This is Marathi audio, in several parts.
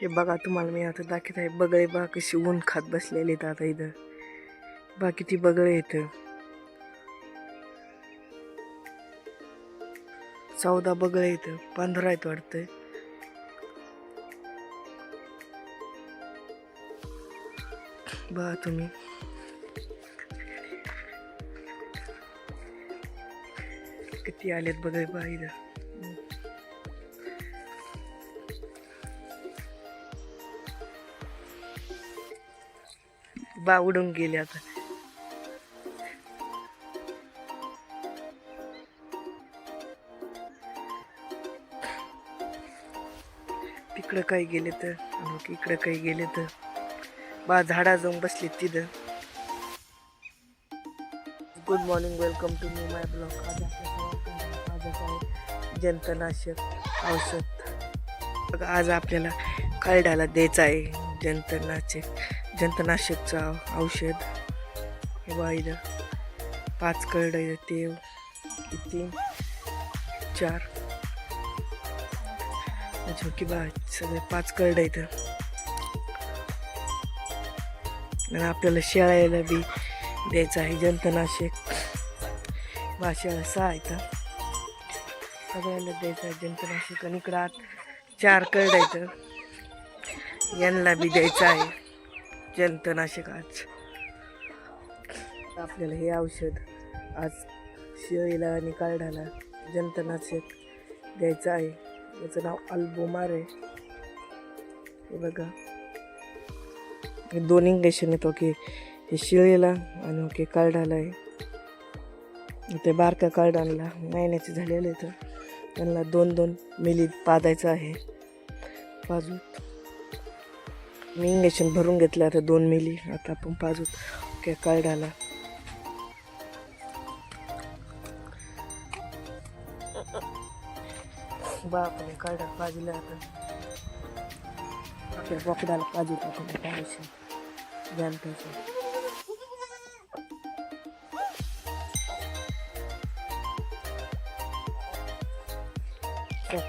हे बघा तुम्हाला मी आता दाखवत आहे बगळे बघा कशी ऊन खात बसलेले आहेत आता इथं. बघा किती बगळे इथं चौदा बगळे इथं पंधरा आहेत वाटतंय बघा तुम्ही. किती आलेत बघा बा इथं. बा उडून गेले आता. तिकडं काही गेले तर मग इकडं काही गेले तर. बा झाडा जाऊन बसले तिथं. Good morning welcome to me my blog आज आहे जंतनाशक औषध. बघा आज आपल्याला खरड्याला द्यायचं आहे जंतनाशक. जंतनाशकचं औषध. हे बघा पाच कळड ते. तीन चार. अच्छा की बा सगळे पाच कळड आहेत. आणि आपल्याला शेळायला बी द्यायचं आहे जंतनाशक. भाषा सहा तर सगळ्याला द्यायचं आहे जंतनाशक. आणि इकडं आत चार कळड इथं यांना बी द्यायचं आहे. जंतनाशक आज आपल्याला हे औषध आज शेळीला आणि कार्डाला जंतनाशक द्यायचं आहे. याचं नाव अल्बोमार आहे. हे बघा. हे दोन इंजेक्शन येतो की हे शिळेला आणि ओके कार्डाला आहे. ते बारक्या कार्डाला महिन्याचे झालेले तर त्यांना दोन दोन मिली पादायचं आहे. बाजू मी इंजेक्शन भरून घेतलं आता दोन मिली. आता आपण पाजू. ओके कार्ड आला. बापरे कार्डा पाजलं आता. ओके बोकडाला पाजू टाकून पाहिजे जानताचं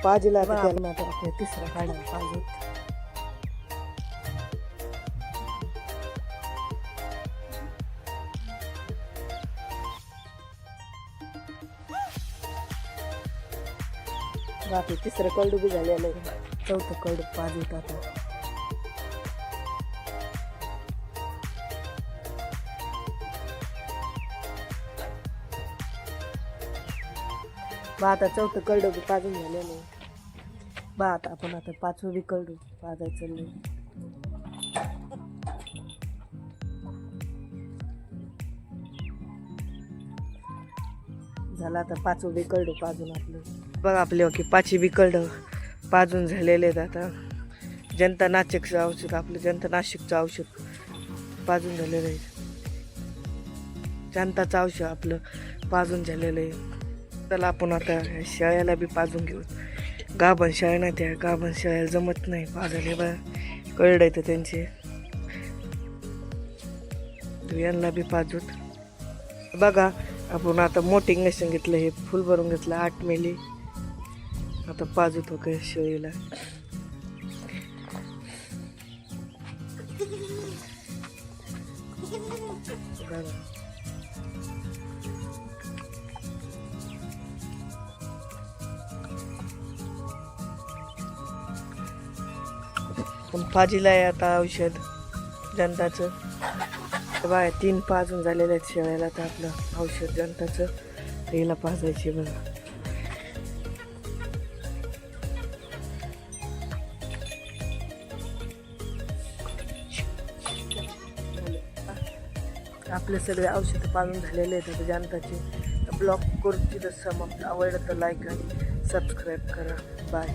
पाजीला तिसरा काढायला पाहिजे बाकी तिसरं कळडू बी झालेलं आहे चौथं कळडू पाच येत आता. बा आता चौथं कळडू बी पाजून झालेलं आहे बा आता आपण आता पाचवं बी कळडू पाजायचं नाही झालं आता पाचवं बी कळडू पाजून आपलं. बघा आपले ओके पाचवी बी पाजून झालेले आहेत आता. जनता नाशिकचं औषध आपलं जनता नाशिकचं औषध पाजून झालेलं आहे. जनताचं औषध आपलं पाजून झालेलं आहे. त्याला आपण आता शाळेला बी पाजून घेऊ. गाभण शाळा नाही त्या गाभण शाळेला जमत नाही पाजायला. बा कळड येतं त्यांचे. तर यांना बी पाजूत बघा आपण आता मोटिंग इंजेक्शन घेतलं हे फुल भरून घेतलं आठ मेली. आता पाजूत हो काय शेळीला. पण पाजीला आहे आता औषध जनताचं. बाय तीन पाजून झालेले आहेत शेळ्याला तर आपलं औषध जनताचं. हिला पाजायचे बघा आपले सगळे औषधं पाळून झालेले आहेत. आता जनताचे ब्लॉग करून तिथं समाप्त. आवडलं तर लाईक आणि सबस्क्राईब करा. बाय